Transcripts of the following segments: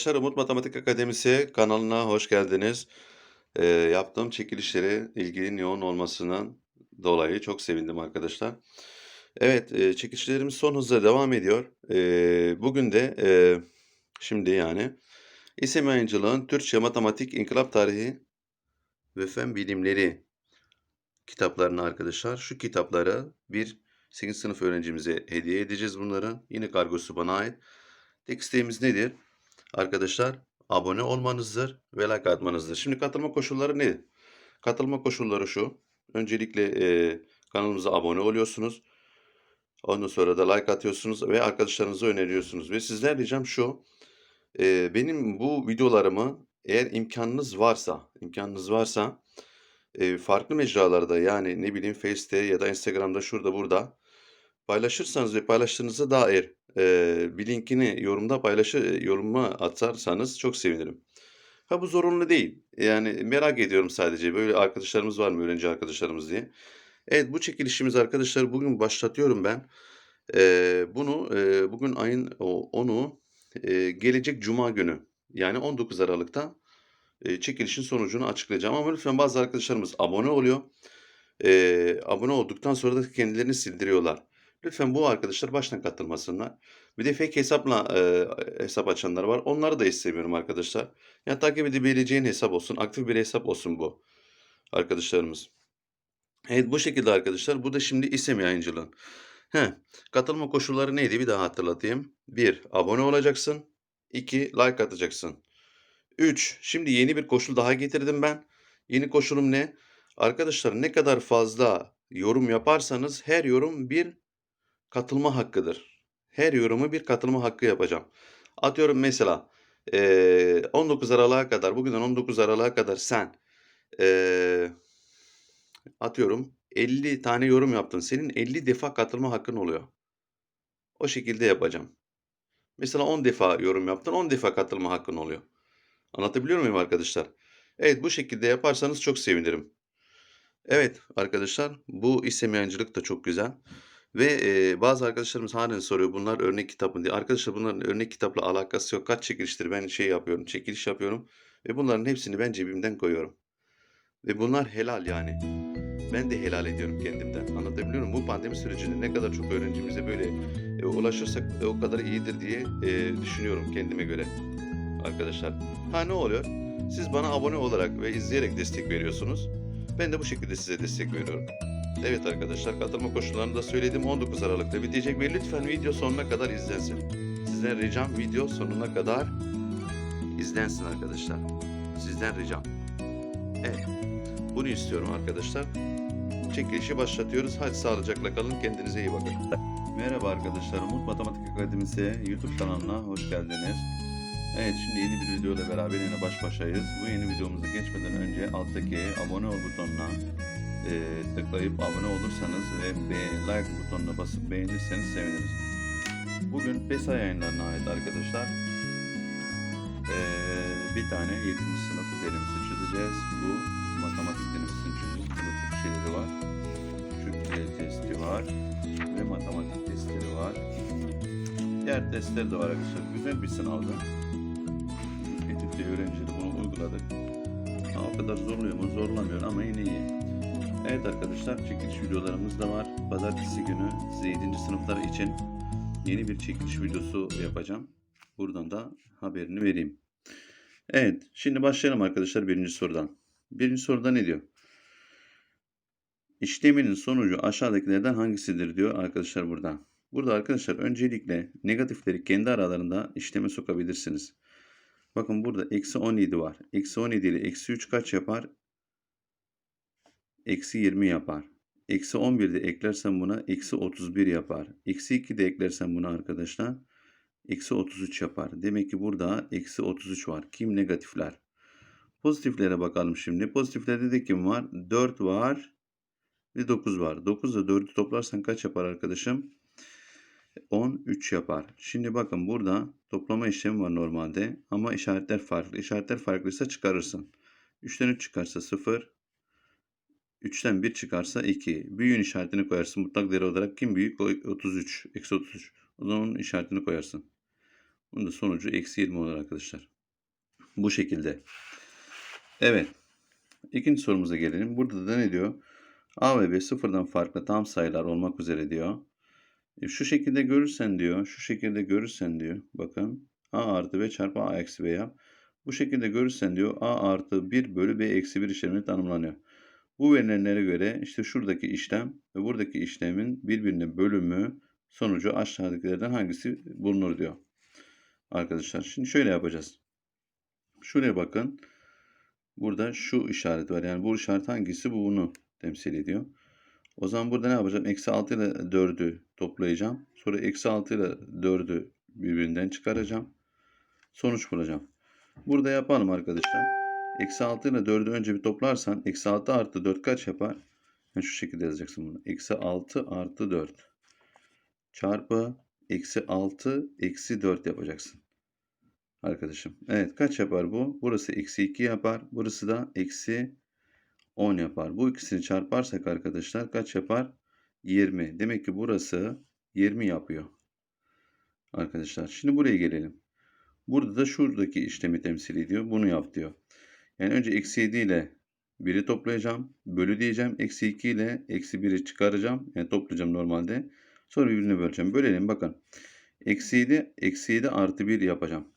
arkadaşlar, Umut Matematik Akademisi kanalına hoş geldiniz. Eee, yaptığım çekilişlere ilginin yoğun olmasından dolayı çok sevindim arkadaşlar. Evet, eee, çekilişlerimiz son hızla devam ediyor. Eee, bugün de, eee, şimdi yani İSEM Yayıncılığın Türkçe, Matematik, İnkılap Tarihi ve Fen Bilimleri kitaplarını arkadaşlar, şu kitapları bir 8. sınıf öğrencimize hediye edeceğiz bunları. Yine kargosu bana ait. Tek isteğimiz nedir? Arkadaşlar abone olmanızdır ve like atmanızdır. Şimdi katılma koşulları ne? Katılma koşulları şu. Öncelikle e, kanalımıza abone oluyorsunuz. Ondan sonra da like atıyorsunuz ve arkadaşlarınıza öneriyorsunuz. Ve sizden ricam şu. e, benim bu videolarımı eğer imkanınız varsa, imkanınız varsa e, farklı mecralarda yani ne bileyim Face'te ya da Instagram'da şurada burada paylaşırsanız ve paylaştığınıza dair e, bir linkini yorumda paylaşı yoruma atarsanız çok sevinirim. Ha bu zorunlu değil. Yani merak ediyorum sadece böyle arkadaşlarımız var mı öğrenci arkadaşlarımız diye. Evet bu çekilişimiz arkadaşlar bugün başlatıyorum ben. E, bunu e, bugün ayın o- 10'u e, gelecek cuma günü yani 19 Aralık'ta e, çekilişin sonucunu açıklayacağım. Ama lütfen bazı arkadaşlarımız abone oluyor. E, abone olduktan sonra da kendilerini sildiriyorlar. Lütfen bu arkadaşlar baştan katılmasınlar. Bir de fake hesapla e, hesap açanlar var. Onları da istemiyorum arkadaşlar. Yani takip edebileceğin hesap olsun. Aktif bir hesap olsun bu arkadaşlarımız. Evet bu şekilde arkadaşlar. Bu da şimdi isim yayıncılığın. He, katılma koşulları neydi bir daha hatırlatayım. 1. Abone olacaksın. 2. Like atacaksın. 3. Şimdi yeni bir koşul daha getirdim ben. Yeni koşulum ne? Arkadaşlar ne kadar fazla yorum yaparsanız her yorum bir katılma hakkıdır. Her yorumu bir katılma hakkı yapacağım. Atıyorum mesela eee, 19 Aralık'a kadar, bugünden 19 Aralık'a kadar sen atıyorum 50 tane yorum yaptın. Senin 50 defa katılma hakkın oluyor. O şekilde yapacağım. Mesela 10 defa yorum yaptın, 10 defa katılma hakkın oluyor. Anlatabiliyor muyum arkadaşlar? Evet bu şekilde yaparsanız çok sevinirim. Evet arkadaşlar bu isim yayıncılık da çok güzel. Ve e, bazı arkadaşlarımız halen soruyor bunlar örnek kitap mı diye. Arkadaşlar bunların örnek kitapla alakası yok. Kaç çekiliştir ben şey yapıyorum, çekiliş yapıyorum. Ve bunların hepsini ben cebimden koyuyorum. Ve bunlar helal yani. Ben de helal ediyorum kendimden. Anlatabiliyor muyum? Bu pandemi sürecinde ne kadar çok öğrencimize böyle e, ulaşırsak e, o kadar iyidir diye e, düşünüyorum kendime göre. Arkadaşlar. Ha ne oluyor? Siz bana abone olarak ve izleyerek destek veriyorsunuz. Ben de bu şekilde size destek veriyorum. Evet arkadaşlar katılma koşullarını da söyledim. 19 Aralık'ta bitecek ve lütfen video sonuna kadar izlensin. Sizden ricam video sonuna kadar izlensin arkadaşlar. Sizden ricam. Evet. Bunu istiyorum arkadaşlar. Çekilişi başlatıyoruz. Hadi sağlıcakla kalın. Kendinize iyi bakın. Merhaba arkadaşlar. Umut Matematik Akademisi YouTube kanalına hoş geldiniz. Evet şimdi yeni bir video ile beraber yine baş başayız. Bu yeni videomuza geçmeden önce alttaki abone ol butonuna e, tıklayıp abone olursanız ve be, like butonuna basıp beğenirseniz seviniriz. Bugün PESA yayınlarına ait arkadaşlar e, bir tane 7. sınıf denemesi çözeceğiz. Bu matematik çözeceğiz. Burada Türkçeleri var. Türkçe testi var. Ve matematik testleri var. Diğer testler de var arkadaşlar. Güzel bir sınavdı. Etütte öğrencileri bunu uyguladık. O kadar zorluyor mu? Zorlamıyor ama yine iyi. Evet arkadaşlar çekiliş videolarımız da var. Pazartesi günü size 7. sınıflar için yeni bir çekiliş videosu yapacağım. Buradan da haberini vereyim. Evet şimdi başlayalım arkadaşlar birinci sorudan. Birinci soruda ne diyor? İşleminin sonucu aşağıdakilerden hangisidir diyor arkadaşlar burada. Burada arkadaşlar öncelikle negatifleri kendi aralarında işleme sokabilirsiniz. Bakın burada eksi 17 var. Eksi 17 ile eksi 3 kaç yapar? Eksi 20 yapar. Eksi 11 de eklersem buna eksi 31 yapar. Eksi 2 de eklersem buna arkadaşlar eksi 33 yapar. Demek ki burada eksi 33 var. Kim negatifler? Pozitiflere bakalım şimdi. Pozitiflerde de kim var? 4 var ve 9 var. 9 ile 4'ü toplarsan kaç yapar arkadaşım? 13 yapar. Şimdi bakın burada toplama işlemi var normalde ama işaretler farklı. İşaretler farklıysa çıkarırsın. 3'ten 3 çıkarsa 0. 3'ten 1 çıkarsa 2. Büyüğün işaretini koyarsın. Mutlak değer olarak kim büyük? O 33. Eksi 33. O zaman onun işaretini koyarsın. Bunun da sonucu eksi 20 olur arkadaşlar. Bu şekilde. Evet. İkinci sorumuza gelelim. Burada da ne diyor? A ve B sıfırdan farklı tam sayılar olmak üzere diyor. E, Şu şekilde görürsen diyor. Şu şekilde görürsen diyor. Bakın. A artı B çarpı A eksi B yap. Bu şekilde görürsen diyor. A artı 1 bölü B eksi 1 işlemi tanımlanıyor. Bu verilenlere göre işte şuradaki işlem ve buradaki işlemin birbirine bölümü sonucu aşağıdakilerden hangisi bulunur diyor. Arkadaşlar şimdi şöyle yapacağız. Şuraya bakın. Burada şu işaret var. Yani bu işaret hangisi? Bu bunu temsil ediyor. O zaman burada ne yapacağım? Eksi 6 ile 4'ü toplayacağım. Sonra eksi 6 ile 4'ü birbirinden çıkaracağım. Sonuç bulacağım. Burada yapalım arkadaşlar. Eksi 6 ile 4'ü önce bir toplarsan eksi 6 artı 4 kaç yapar? Yani şu şekilde yazacaksın bunu. Eksi 6 artı 4 çarpı eksi 6 eksi 4 yapacaksın. Arkadaşım. Evet kaç yapar bu? Burası eksi 2 yapar. Burası da eksi 10 yapar. Bu ikisini çarparsak arkadaşlar kaç yapar? 20. Demek ki burası 20 yapıyor. Arkadaşlar şimdi buraya gelelim. Burada da şuradaki işlemi temsil ediyor. Bunu yap diyor. Yani önce eksi 7 ile 1'i toplayacağım. Bölü diyeceğim. Eksi 2 ile eksi 1'i çıkaracağım. Yani toplayacağım normalde. Sonra birbirine böleceğim. Bölelim bakın. Eksi 7, eksi 7 artı 1 yapacağım.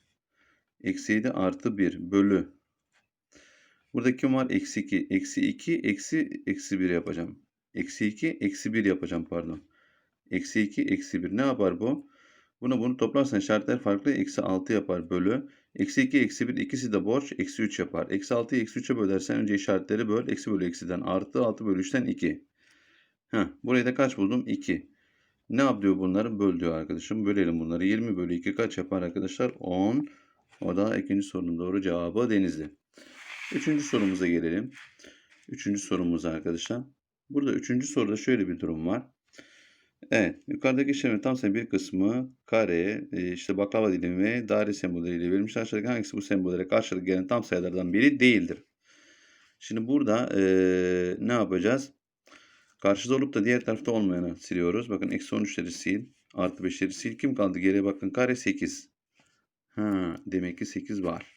Eksi 7 artı 1 bölü. Burada kim var? Eksi 2. Eksi 2, eksi, eksi 1 yapacağım. Eksi 2, eksi 1 yapacağım pardon. Eksi 2, eksi 1. Ne yapar bu? Bunu bunu toplarsan işaretler farklı. Eksi 6 yapar bölü. Eksi 2, eksi 1 ikisi de borç. Eksi 3 yapar. Eksi 6'yı eksi 3'e bölersen önce işaretleri böl. Eksi bölü eksiden artı 6 bölü 3'ten 2. Heh, burayı da kaç buldum? 2. Ne yap diyor bunları? Böl diyor arkadaşım. Bölelim bunları. 20 bölü 2 kaç yapar arkadaşlar? 10. O da ikinci sorunun doğru cevabı Denizli. Üçüncü sorumuza gelelim. Üçüncü sorumuz arkadaşlar. Burada üçüncü soruda şöyle bir durum var. Evet. Yukarıdaki işlemin tam sayı bir kısmı kare, e, işte baklava dilimi ve daire sembolleriyle verilmiş. Aşağıdaki hangisi bu sembollere karşılık gelen tam sayılardan biri değildir? Şimdi burada e, ne yapacağız? Karşıda olup da diğer tarafta olmayanı siliyoruz. Bakın eksi 13'leri sil. Artı 5'leri sil. Kim kaldı? Geriye bakın. Kare 8. Ha, demek ki 8 var.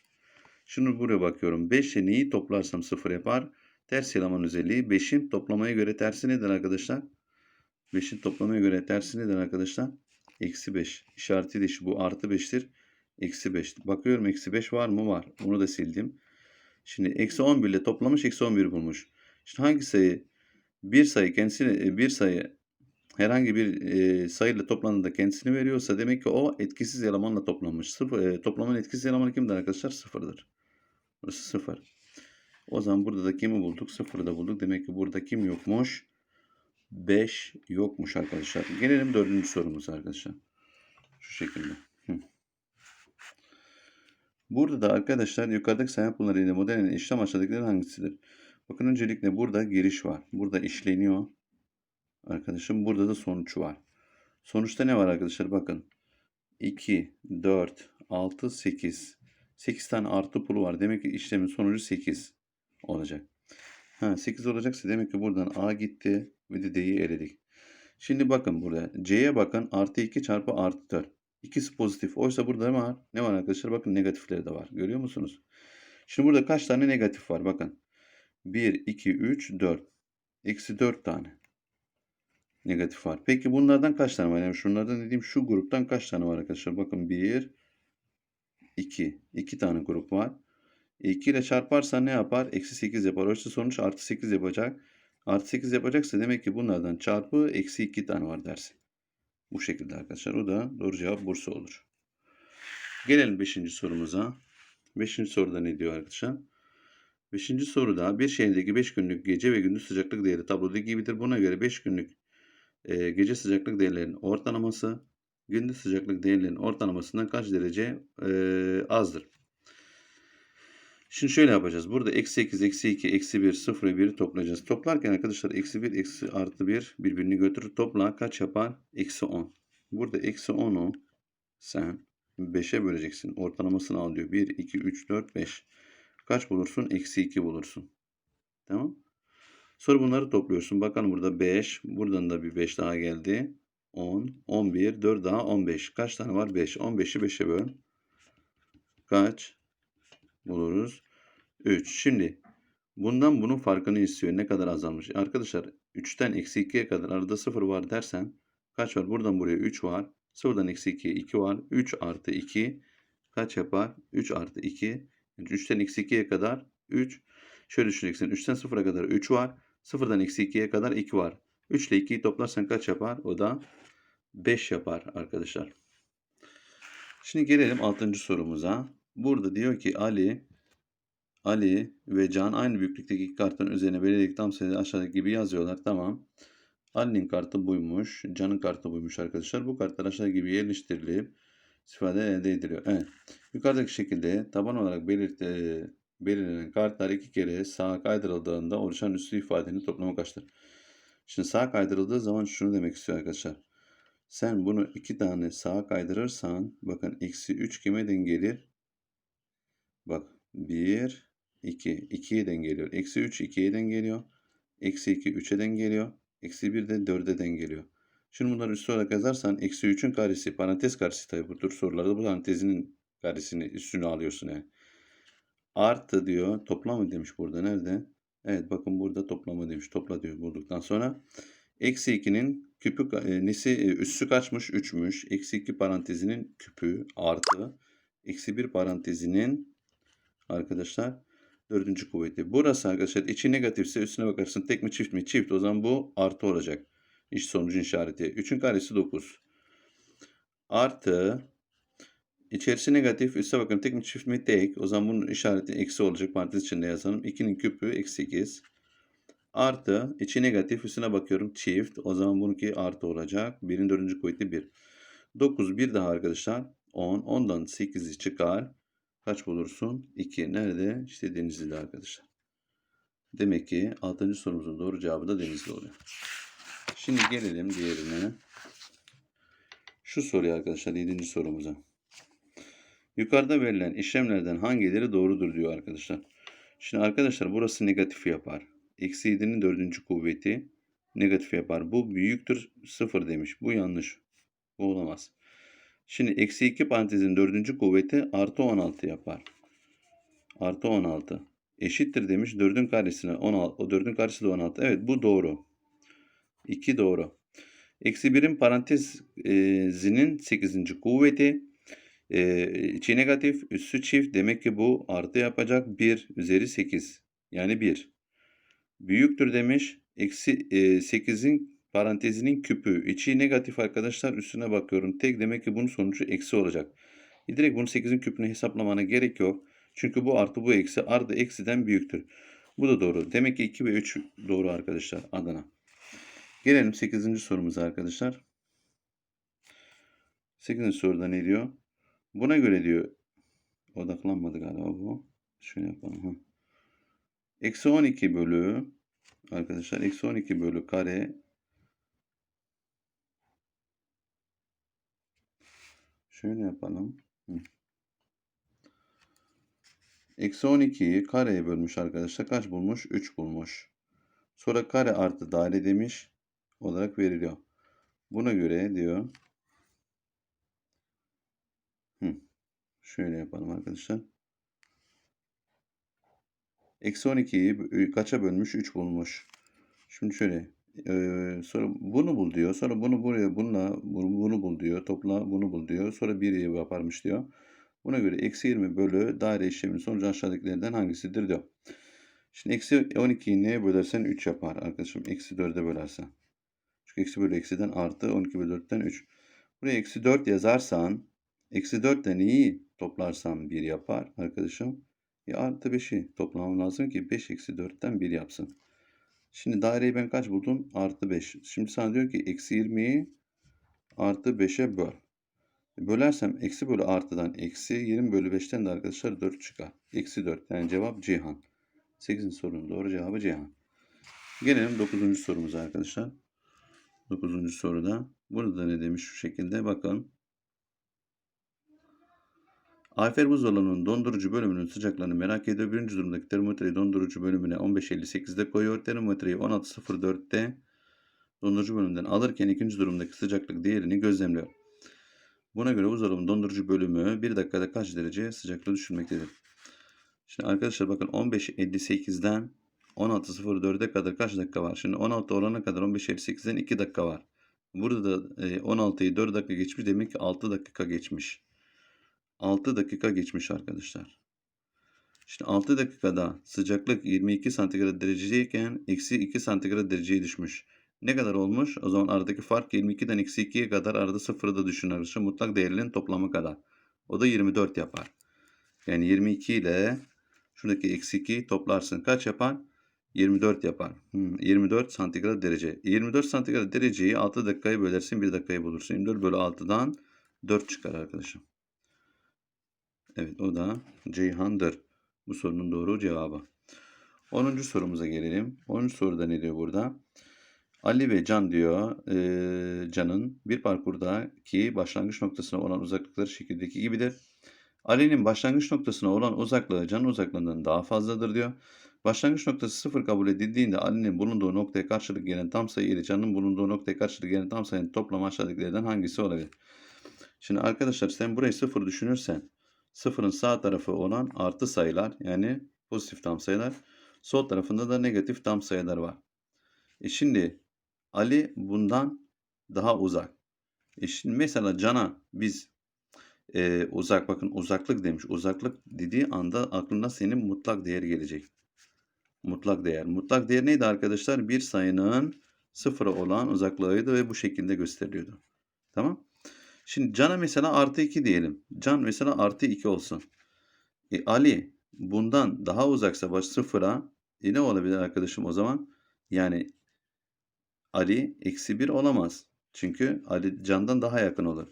Şimdi buraya bakıyorum. 5 ile neyi toplarsam 0 yapar. Ters eleman özelliği. 5'in toplamaya göre tersi nedir arkadaşlar? 5'in toplamaya göre tersi nedir arkadaşlar? Eksi 5. İşareti de. Bu artı 5'tir. Eksi 5. Bakıyorum eksi 5 var mı? Var. Bunu da sildim. Şimdi eksi 11 ile toplamış. Eksi 11 bulmuş. Şimdi hangi sayı bir sayı kendisini bir sayı herhangi bir e, sayıyla toplandığında kendisini veriyorsa demek ki o etkisiz elemanla toplanmış. Sıfır, e, toplamanın etkisiz elemanı kimdir arkadaşlar? Sıfırdır. Burası sıfır. O zaman burada da kimi bulduk? Sıfırı da bulduk. Demek ki burada kim yokmuş? 5 yokmuş arkadaşlar. Gelelim dördüncü sorumuza arkadaşlar. Şu şekilde. Burada da arkadaşlar yukarıdaki sayı yapılarıyla modelin işlem aşağıdakilerin hangisidir? Bakın öncelikle burada giriş var. Burada işleniyor. Arkadaşım burada da sonuç var. Sonuçta ne var arkadaşlar? Bakın. 2, 4, 6, 8. 8 tane artı pulu var. Demek ki işlemin sonucu 8 olacak. Ha, 8 olacaksa demek ki buradan A gitti ve D'yi eledik. Şimdi bakın burada. C'ye bakın. Artı 2 çarpı artı 4. İkisi pozitif. Oysa burada ne var? Ne var arkadaşlar? Bakın negatifleri de var. Görüyor musunuz? Şimdi burada kaç tane negatif var? Bakın. 1, 2, 3, 4. Eksi 4 tane negatif var. Peki bunlardan kaç tane var? Yani şunlardan dediğim şu gruptan kaç tane var arkadaşlar? Bakın 1, 2. 2 tane grup var. 2 ile çarparsan ne yapar? Eksi 8 yapar. Oysa sonuç artı 8 yapacak. Artı 8 yapacaksa demek ki bunlardan çarpı eksi 2 tane var dersin. Bu şekilde arkadaşlar. O da doğru cevap Bursa olur. Gelelim 5. sorumuza. 5. soruda ne diyor arkadaşlar? Beşinci soruda bir şehirdeki 5 günlük gece ve gündüz sıcaklık değeri tabloda gibidir. Buna göre 5 günlük e, gece sıcaklık değerlerinin ortalaması gündüz sıcaklık değerlerinin ortalamasından kaç derece e, azdır? Şimdi şöyle yapacağız. Burada eksi 8, eksi 2, eksi 1, 0 ve 1'i toplayacağız. Toplarken arkadaşlar eksi 1, eksi artı 1 birbirini götürür. Topla kaç yapar? Eksi 10. Burada eksi 10'u sen 5'e böleceksin. Ortalamasını al diyor. 1, 2, 3, 4, 5. Kaç bulursun? Eksi 2 bulursun. Tamam. Sonra bunları topluyorsun. Bakalım burada 5. Buradan da bir 5 daha geldi. 10, 11, 4 daha 15. Kaç tane var? 5. 15'i 5'e böl. kaç buluruz? 3. Şimdi bundan bunun farkını istiyor. Ne kadar azalmış? Arkadaşlar 3'ten eksi 2'ye kadar arada 0 var dersen kaç var? Buradan buraya 3 var. 0'dan eksi 2'ye 2 var. 3 artı 2 kaç yapar? 3 artı 2. Yani 3'ten eksi 2'ye kadar 3. Şöyle düşüneceksin. 3'ten 0'a kadar 3 var. 0'dan eksi 2'ye kadar 2 var. 3 ile 2'yi toplarsan kaç yapar? O da 5 yapar arkadaşlar. Şimdi gelelim 6. sorumuza. Burada diyor ki Ali Ali ve Can aynı büyüklükteki iki kartın üzerine belirledik tam sayıda aşağıdaki gibi yazıyorlar. Tamam. Ali'nin kartı buymuş. Can'ın kartı buymuş arkadaşlar. Bu kartlar aşağı gibi yerleştirilip istifade elde ediliyor. Evet. Yukarıdaki şekilde taban olarak belirt, e, belirlenen kartlar iki kere sağa kaydırıldığında oluşan üslü ifadenin toplamı kaçtır? Şimdi sağa kaydırıldığı zaman şunu demek istiyor arkadaşlar. Sen bunu iki tane sağa kaydırırsan bakın eksi 3 kime denk gelir? Bak 1, 2. 2'ye denk geliyor. Eksi 3 2'ye denk geliyor. Eksi 2 3'e denk geliyor. Eksi 1 de 4'e denk geliyor. Şimdi bunları üstü olarak yazarsan eksi 3'ün karesi parantez karesi tabi bu tür sorularda bu parantezinin karesini üstüne alıyorsun yani. Artı diyor toplamı demiş burada nerede? Evet bakın burada toplamı demiş. Topla diyor bulduktan sonra. Eksi 2'nin küpü e, nesi e, üssü kaçmış? 3'müş. Eksi 2 parantezinin küpü artı. Eksi 1 parantezinin arkadaşlar dördüncü kuvveti. Burası arkadaşlar içi negatifse üstüne bakarsın tek mi çift mi? Çift o zaman bu artı olacak. İş sonucun işareti. 3'ün karesi 9. Artı içerisi negatif üste bakın tek mi çift mi? Tek. O zaman bunun işareti eksi olacak. Parantez içinde yazalım. 2'nin küpü eksi 8. Artı içi negatif üstüne bakıyorum çift. O zaman bununki artı olacak. 1'in dördüncü kuvveti 1. 9 bir daha arkadaşlar. 10. 10'dan 8'i çıkar. Kaç bulursun? 2. Nerede? İşte Denizli'de arkadaşlar. Demek ki 6. sorumuzun doğru cevabı da Denizli oluyor. Şimdi gelelim diğerine. Şu soruya arkadaşlar 7. sorumuza. Yukarıda verilen işlemlerden hangileri doğrudur diyor arkadaşlar. Şimdi arkadaşlar burası negatif yapar. Eksi 7'nin dördüncü kuvveti negatif yapar. Bu büyüktür 0 demiş. Bu yanlış. Bu olamaz. Şimdi eksi 2 parantezin dördüncü kuvveti artı 16 yapar. Artı 16. Eşittir demiş. 4'ün karesine 16. O 4'ün karesi de 16. Evet bu doğru. 2 doğru. Eksi 1'in parantezinin 8. kuvveti. E, içi negatif, üssü çift. Demek ki bu artı yapacak. 1 üzeri 8. Yani 1. Büyüktür demiş. Eksi e, 8'in parantezinin küpü. içi negatif arkadaşlar. Üstüne bakıyorum. Tek demek ki bunun sonucu eksi olacak. E, direkt bunu 8'in küpünü hesaplamana gerek yok. Çünkü bu artı bu eksi. Artı eksiden büyüktür. Bu da doğru. Demek ki 2 ve 3 doğru arkadaşlar. Adana. Gelelim 8. sorumuza arkadaşlar. 8. soruda ne diyor? Buna göre diyor odaklanmadı galiba bu. Şöyle yapalım. Ha. Eksi 12 bölü arkadaşlar eksi 12 bölü kare şöyle yapalım. Eksi 12'yi kareye bölmüş arkadaşlar. Kaç bulmuş? 3 bulmuş. Sonra kare artı daire demiş olarak veriliyor. Buna göre diyor. Şöyle yapalım arkadaşlar. Eksi 12'yi kaça bölmüş? 3 bulmuş. Şimdi şöyle. E, sonra bunu bul diyor. Sonra bunu buraya bununla bunu, bul diyor. Topla bunu bul diyor. Sonra 1 yaparmış diyor. Buna göre eksi 20 bölü daire işleminin sonucu aşağıdakilerden hangisidir diyor. Şimdi eksi 12'yi neye bölersen 3 yapar arkadaşım. Eksi 4'e bölersen. Çünkü eksi bölü eksiden artı 12 bölü 4'ten 3. Buraya eksi 4 yazarsan eksi 4 ile neyi toplarsam 1 yapar arkadaşım. Ya artı 5'i toplamam lazım ki 5 eksi 4'ten 1 yapsın. Şimdi daireyi ben kaç buldum? Artı 5. Şimdi sana diyor ki eksi 20'yi artı 5'e böl. Bölersem eksi bölü artıdan eksi 20 bölü 5'ten de arkadaşlar 4 çıkar. Eksi 4 yani cevap Cihan. 8. sorunun doğru cevabı Cihan. Gelelim 9. sorumuza arkadaşlar. 9. soruda. Burada da ne demiş şu şekilde bakın. Ayfer buzdolabının dondurucu bölümünün sıcaklığını merak ediyor. Birinci durumdaki termometreyi dondurucu bölümüne 15.58'de koyuyor. Termometreyi 16.04'te dondurucu bölümünden alırken ikinci durumdaki sıcaklık değerini gözlemliyor. Buna göre buzdolabının dondurucu bölümü 1 dakikada kaç derece sıcaklığı düşürmektedir? Şimdi arkadaşlar bakın 15.58'den 16.04'e kadar kaç dakika var? Şimdi 16 olana kadar 15.58'den 2 dakika var. Burada da e, 16'yı 4 dakika geçmiş. Demek ki 6 dakika geçmiş. 6 dakika geçmiş arkadaşlar. Şimdi 6 dakikada sıcaklık 22 santigrat dereceyken eksi 2 santigrat dereceye düşmüş. Ne kadar olmuş? O zaman aradaki fark 22'den eksi 2'ye kadar arada sıfırı da düşün arkadaşlar. Mutlak değerlerin toplamı kadar. O da 24 yapar. Yani 22 ile şuradaki eksi 2'yi toplarsın. Kaç yapar? 24 yapar. Hmm, 24 santigrat derece. 24 santigrat dereceyi 6 dakikaya bölersin 1 dakikayı bulursun. 24 bölü 6'dan 4 çıkar arkadaşım. Evet o da Ceyhan'dır. Bu sorunun doğru cevabı. 10. sorumuza gelelim. 10. soruda ne diyor burada? Ali ve Can diyor, eee, Can'ın bir parkurdaki başlangıç noktasına olan uzaklıkları şekildeki gibidir. Ali'nin başlangıç noktasına olan uzaklığı Can'ın uzaklığından daha fazladır diyor. Başlangıç noktası sıfır kabul edildiğinde Ali'nin bulunduğu noktaya karşılık gelen tam sayı ile Can'ın bulunduğu noktaya karşılık gelen tam sayının toplamı aşağıdakilerden hangisi olabilir? Şimdi arkadaşlar sen burayı sıfır düşünürsen sıfırın sağ tarafı olan artı sayılar yani pozitif tam sayılar. Sol tarafında da negatif tam sayılar var. E şimdi Ali bundan daha uzak. E şimdi mesela Can'a biz e, uzak bakın uzaklık demiş. Uzaklık dediği anda aklına senin mutlak değer gelecek. Mutlak değer. Mutlak değer neydi arkadaşlar? Bir sayının sıfıra olan uzaklığıydı ve bu şekilde gösteriliyordu. Tamam. Şimdi Can'a mesela artı 2 diyelim. Can mesela artı 2 olsun. E, Ali bundan daha uzaksa baş sıfıra e, ne olabilir arkadaşım o zaman? Yani Ali eksi 1 olamaz. Çünkü Ali Can'dan daha yakın olur.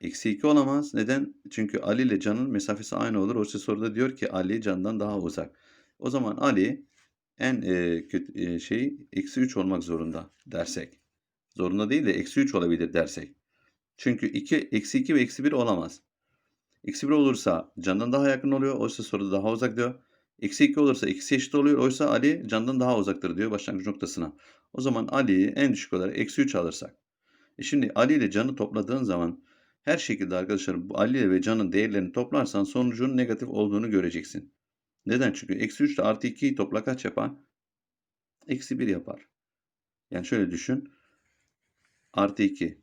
Eksi 2 olamaz. Neden? Çünkü Ali ile Can'ın mesafesi aynı olur. O soruda diyor ki Ali Can'dan daha uzak. O zaman Ali en e, kötü e, şey eksi 3 olmak zorunda dersek. Zorunda değil de eksi 3 olabilir dersek. Çünkü 2, eksi 2 ve eksi 1 olamaz. Eksi 1 olursa Can'dan daha yakın oluyor. Oysa soruda daha uzak diyor. Eksi 2 olursa ikisi eşit oluyor. Oysa Ali Can'dan daha uzaktır diyor başlangıç noktasına. O zaman Ali'yi en düşük olarak eksi 3 alırsak. E şimdi Ali ile Can'ı topladığın zaman her şekilde arkadaşlar bu Ali ve Can'ın değerlerini toplarsan sonucun negatif olduğunu göreceksin. Neden? Çünkü eksi 3 ile artı 2'yi topla kaç yapar? Eksi 1 yapar. Yani şöyle düşün. Artı 2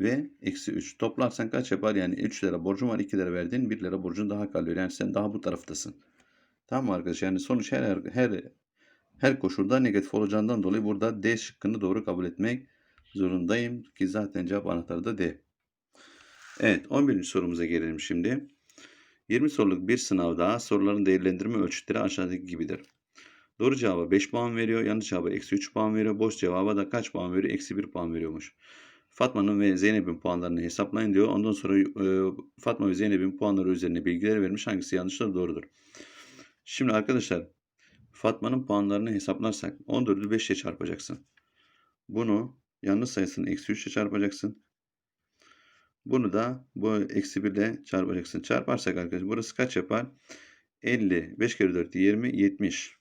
ve eksi 3. Toplarsan kaç yapar? Yani 3 lira borcun var 2 lira verdin 1 lira borcun daha kalıyor. Yani sen daha bu taraftasın. Tamam mı arkadaşlar? Yani sonuç her, her, her koşulda negatif olacağından dolayı burada D şıkkını doğru kabul etmek zorundayım. Ki zaten cevap anahtarı da D. Evet 11. sorumuza gelelim şimdi. 20 soruluk bir sınavda soruların değerlendirme ölçütleri aşağıdaki gibidir. Doğru cevaba 5 puan veriyor. Yanlış cevaba eksi 3 puan veriyor. Boş cevaba da kaç puan veriyor? Eksi 1 puan veriyormuş. Fatma'nın ve Zeynep'in puanlarını hesaplayın diyor. Ondan sonra e, Fatma ve Zeynep'in puanları üzerine bilgiler vermiş. Hangisi yanlıştır doğrudur. Şimdi arkadaşlar Fatma'nın puanlarını hesaplarsak 14'ü 5 ile çarpacaksın. Bunu yanlış sayısını eksi 3 ile çarpacaksın. Bunu da bu eksi 1 ile çarpacaksın. Çarparsak arkadaşlar burası kaç yapar? 50. 5 kere 4 20. 70.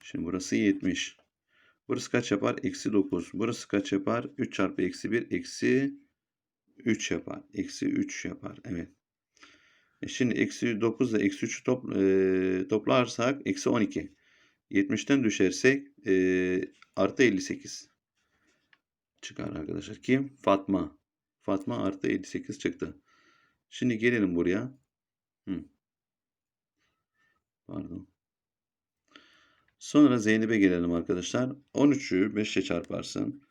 Şimdi burası 70. Burası kaç yapar? Eksi 9. Burası kaç yapar? 3 çarpı eksi 1 eksi 3 yapar. Eksi 3 yapar. Evet. E şimdi eksi 9 ile eksi 3'ü top, e, toplarsak eksi 12. 70'ten düşersek e, artı 58 çıkar arkadaşlar. Kim? Fatma. Fatma artı 58 çıktı. Şimdi gelelim buraya. Hı. Pardon. Sonra Zeynep'e gelelim arkadaşlar. 13'ü 5 ile çarparsın.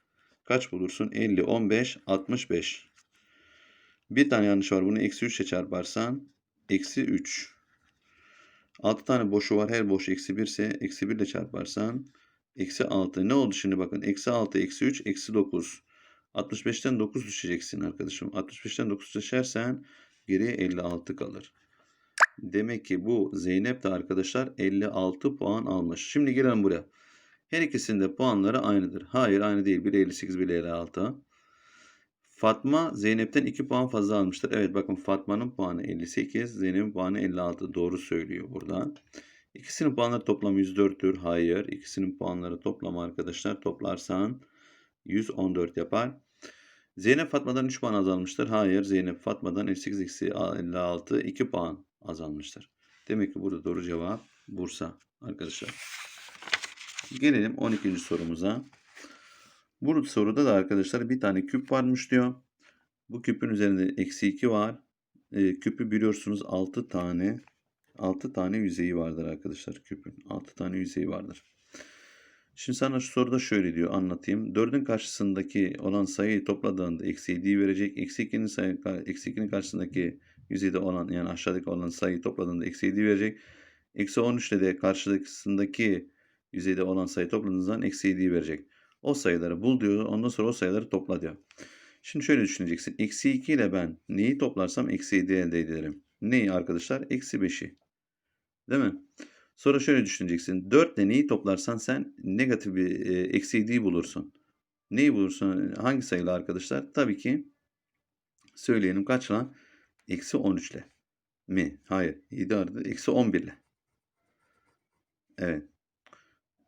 Kaç bulursun? 50, 15, 65. Bir tane yanlış var. Bunu eksi 3 ile çarparsan eksi 3. 6 tane boşu var. Her boş eksi 1 ise eksi 1 ile çarparsan eksi 6. Ne oldu şimdi bakın. Eksi 6, eksi 3, eksi 9. 65'ten 9 düşeceksin arkadaşım. 65'ten 9 düşersen geriye 56 kalır. Demek ki bu Zeynep de arkadaşlar 56 puan almış. Şimdi gelelim buraya. Her ikisinde puanları aynıdır. Hayır aynı değil. Biri 58, biri 56. Fatma Zeynep'ten 2 puan fazla almıştır. Evet bakın Fatma'nın puanı 58, Zeynep'in puanı 56. Doğru söylüyor burada. İkisinin puanları toplamı 104'tür. Hayır. İkisinin puanları toplamı arkadaşlar toplarsan 114 yapar. Zeynep Fatma'dan 3 puan azalmıştır. Hayır. Zeynep Fatma'dan 58 eksi 56 2 puan azalmıştır. Demek ki burada doğru cevap Bursa arkadaşlar. Gelelim 12. sorumuza. Bu soruda da arkadaşlar bir tane küp varmış diyor. Bu küpün üzerinde eksi 2 var. E, küpü biliyorsunuz 6 tane 6 tane yüzeyi vardır arkadaşlar küpün. 6 tane yüzeyi vardır. Şimdi sana şu soruda şöyle diyor anlatayım. 4'ün karşısındaki olan sayıyı topladığında eksi 7'yi verecek. Eksi 2'nin, sayı, eksi 2'nin karşısındaki yüzeyde olan yani aşağıdaki olan sayıyı topladığında eksi 7'yi verecek. Eksi 13 ile de karşısındaki yüzeyde olan sayı topladığınız zaman eksi 7'yi verecek. O sayıları bul diyor. Ondan sonra o sayıları topla diyor. Şimdi şöyle düşüneceksin. Eksi 2 ile ben neyi toplarsam eksi 7 elde ederim. Neyi arkadaşlar? Eksi 5'i. Değil mi? Sonra şöyle düşüneceksin. 4 ile neyi toplarsan sen negatif bir e, eksi 7'yi bulursun. Neyi bulursun? Hangi sayılı arkadaşlar? Tabii ki söyleyelim kaçla? Eksi 13 ile. Mi? Hayır. 7 artı eksi 11 ile. Evet.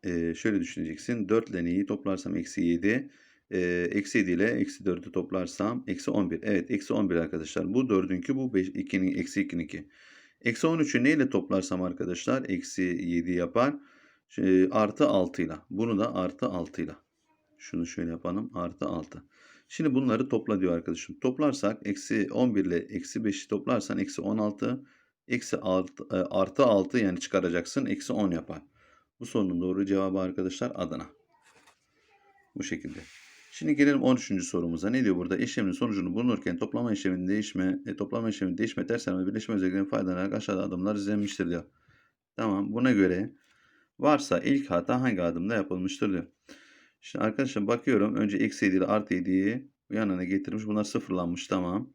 Ee, şöyle düşüneceksin. 4 ile neyi toplarsam eksi 7. Ee, eksi 7 ile eksi 4'ü toplarsam eksi 11. Evet eksi 11 arkadaşlar. Bu 4'ünkü bu 5, 2'nin, eksi 2'ninki. Eksi 13'ü neyle toplarsam arkadaşlar eksi 7 yapar. Şey, artı 6 ile. Bunu da artı 6 ile. Şunu şöyle yapalım. Artı 6. Şimdi bunları topla diyor arkadaşım. Toplarsak eksi 11 ile eksi 5'i toplarsan eksi 16. Eksi artı, e, artı 6 yani çıkaracaksın. Eksi 10 yapar. Bu sorunun doğru cevabı arkadaşlar Adana. Bu şekilde. Şimdi gelelim 13. sorumuza. Ne diyor burada? İşlemin sonucunu bulunurken toplama işleminin değişme, e, toplama işleminin değişme, tersine ve birleşme özelliklerinden faydalanarak aşağıda adımlar izlenmiştir diyor. Tamam. Buna göre varsa ilk hata hangi adımda yapılmıştır diyor. Şimdi arkadaşlar bakıyorum. Önce eksi 7 ile artı 7'yi yanına getirmiş. Bunlar sıfırlanmış. Tamam.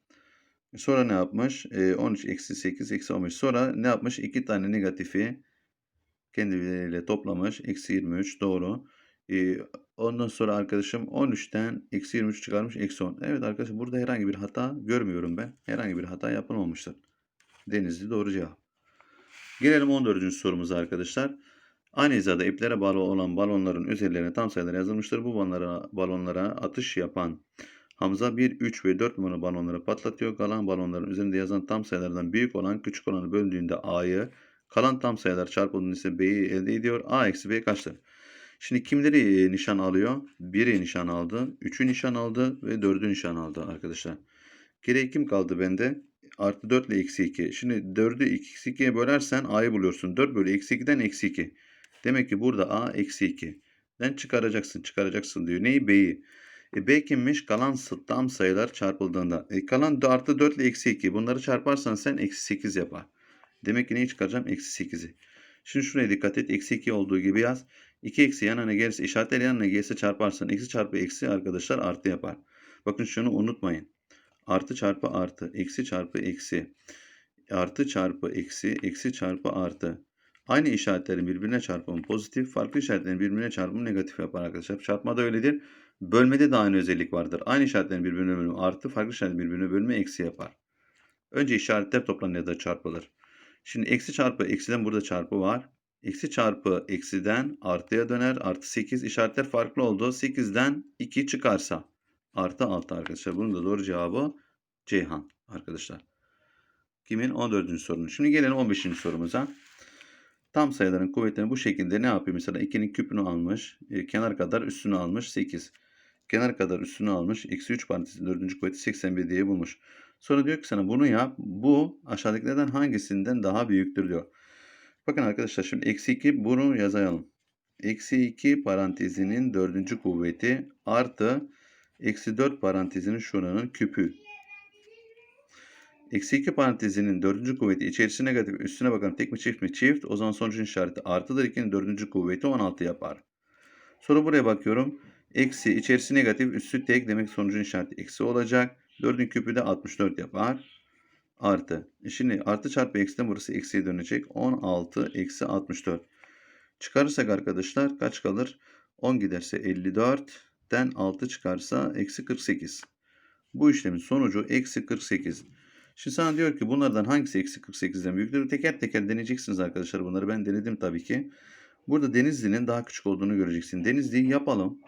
Sonra ne yapmış? E, 13 eksi 8 eksi 15. Sonra ne yapmış? İki tane negatifi kendileriyle toplamış. Eksi 23 doğru. Ee, ondan sonra arkadaşım 13'ten eksi 23 çıkarmış. Eksi 10. Evet arkadaşlar burada herhangi bir hata görmüyorum ben. Herhangi bir hata yapılmamıştır. Denizli doğru cevap. Gelelim 14. sorumuza arkadaşlar. Aynı hizada iplere bağlı olan balonların üzerlerine tam sayılar yazılmıştır. Bu balonlara, balonlara atış yapan Hamza 1, 3 ve 4 numaralı balonları patlatıyor. Kalan balonların üzerinde yazan tam sayılardan büyük olan küçük olanı böldüğünde A'yı Kalan tam sayılar çarpıldığında ise B'yi elde ediyor. A eksi B kaçtır? Şimdi kimleri nişan alıyor? 1'i nişan aldı, 3'ü nişan aldı ve 4'ü nişan aldı arkadaşlar. Geriye kim kaldı bende? Artı 4 ile eksi 2. Şimdi 4'ü eksi 2'ye bölersen A'yı buluyorsun. 4 bölü eksi 2'den eksi 2. Demek ki burada A eksi 2. Den çıkaracaksın çıkaracaksın diyor. Neyi? B'yi. E, B kimmiş? Kalan tam sayılar çarpıldığında. E, kalan artı 4 ile eksi 2. Bunları çarparsan sen eksi 8 yapar. Demek ki neyi çıkaracağım? Eksi 8'i. Şimdi şuraya dikkat et. Eksi 2 olduğu gibi yaz. 2 eksi yanına gelirse işaretler yanına gelirse çarparsan eksi çarpı eksi arkadaşlar artı yapar. Bakın şunu unutmayın. Artı çarpı artı. Eksi çarpı eksi. Artı çarpı eksi. Eksi çarpı artı. Aynı işaretlerin birbirine çarpımı pozitif, farklı işaretlerin birbirine çarpımı negatif yapar arkadaşlar. Çarpma da öyledir. Bölmede de aynı özellik vardır. Aynı işaretlerin birbirine bölümü artı, farklı işaretlerin birbirine bölümü eksi yapar. Önce işaretler toplanır ya da çarpılır. Şimdi eksi çarpı eksiden burada çarpı var. Eksi çarpı eksiden artıya döner. Artı 8 işaretler farklı oldu. 8'den 2 çıkarsa artı 6 arkadaşlar. Bunun da doğru cevabı Ceyhan arkadaşlar. Kimin? 14. sorunun. Şimdi gelelim 15. sorumuza. Tam sayıların kuvvetlerini bu şekilde ne yapıyor? Mesela 2'nin küpünü almış. E, kenar kadar üstünü almış 8. Kenar kadar üstünü almış. Eksi 3 parantezin 4. kuvveti 81 diye bulmuş. Sonra diyor ki sana bunu yap. Bu aşağıdakilerden hangisinden daha büyüktür diyor. Bakın arkadaşlar şimdi eksi 2 bunu yazalım. Eksi 2 parantezinin dördüncü kuvveti artı eksi 4 parantezinin şuranın küpü. Eksi 2 parantezinin dördüncü kuvveti içerisi negatif üstüne bakalım tek mi çift mi çift. O zaman sonucun işareti artıdır 2'nin dördüncü kuvveti 16 yapar. Sonra buraya bakıyorum. Eksi içerisi negatif üstü tek demek sonucun işareti eksi olacak. 4'ün küpü de 64 yapar. Artı. E şimdi artı çarpı eksiden burası eksiye dönecek. 16 eksi 64. Çıkarırsak arkadaşlar kaç kalır? 10 giderse 54'ten 6 çıkarsa eksi 48. Bu işlemin sonucu eksi 48. Şimdi sana diyor ki bunlardan hangisi eksi 48'den büyüktür? Teker teker deneyeceksiniz arkadaşlar bunları. Ben denedim tabii ki. Burada Denizli'nin daha küçük olduğunu göreceksin. Denizli'yi yapalım.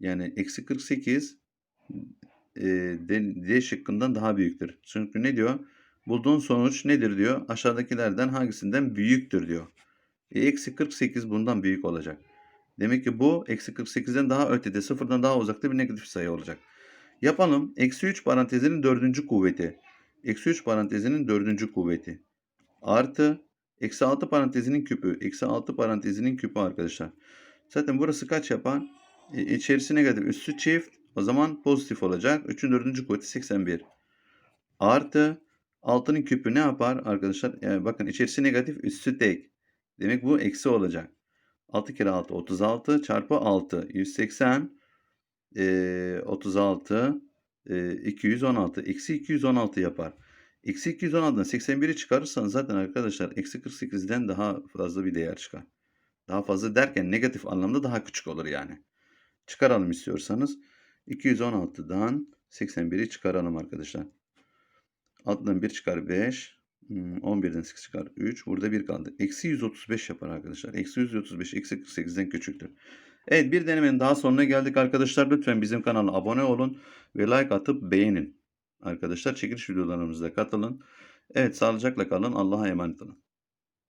Yani eksi 48 e, D şıkkından daha büyüktür. Çünkü ne diyor? Bulduğun sonuç nedir diyor. Aşağıdakilerden hangisinden büyüktür diyor. E, eksi 48 bundan büyük olacak. Demek ki bu eksi 48'den daha ötede, sıfırdan daha uzakta bir negatif sayı olacak. Yapalım. Eksi 3 parantezinin dördüncü kuvveti. Eksi 3 parantezinin dördüncü kuvveti. Artı eksi 6 parantezinin küpü. Eksi 6 parantezinin küpü arkadaşlar. Zaten burası kaç yapar? E, içerisi negatif. Üstü çift. O zaman pozitif olacak. 3'ün dördüncü kuvveti 81. Artı 6'nın küpü ne yapar arkadaşlar? Yani bakın içerisi negatif. Üstü tek. Demek bu eksi olacak. 6 kere 6 36 çarpı 6 180 e, 36 e, 216 eksi 216 yapar. Eksi 216'dan 81'i çıkarırsanız zaten arkadaşlar eksi 48'den daha fazla bir değer çıkar. Daha fazla derken negatif anlamda daha küçük olur yani. Çıkaralım istiyorsanız. 216'dan 81'i çıkaralım arkadaşlar. 6'dan 1 çıkar 5. Hmm, 11'den 8 çıkar 3. Burada 1 kaldı. Eksi 135 yapar arkadaşlar. Eksi 135 eksi 48'den küçüktür. Evet bir denemenin daha sonuna geldik arkadaşlar. Lütfen bizim kanala abone olun ve like atıp beğenin. Arkadaşlar çekiliş videolarımıza katılın. Evet sağlıcakla kalın. Allah'a emanet olun.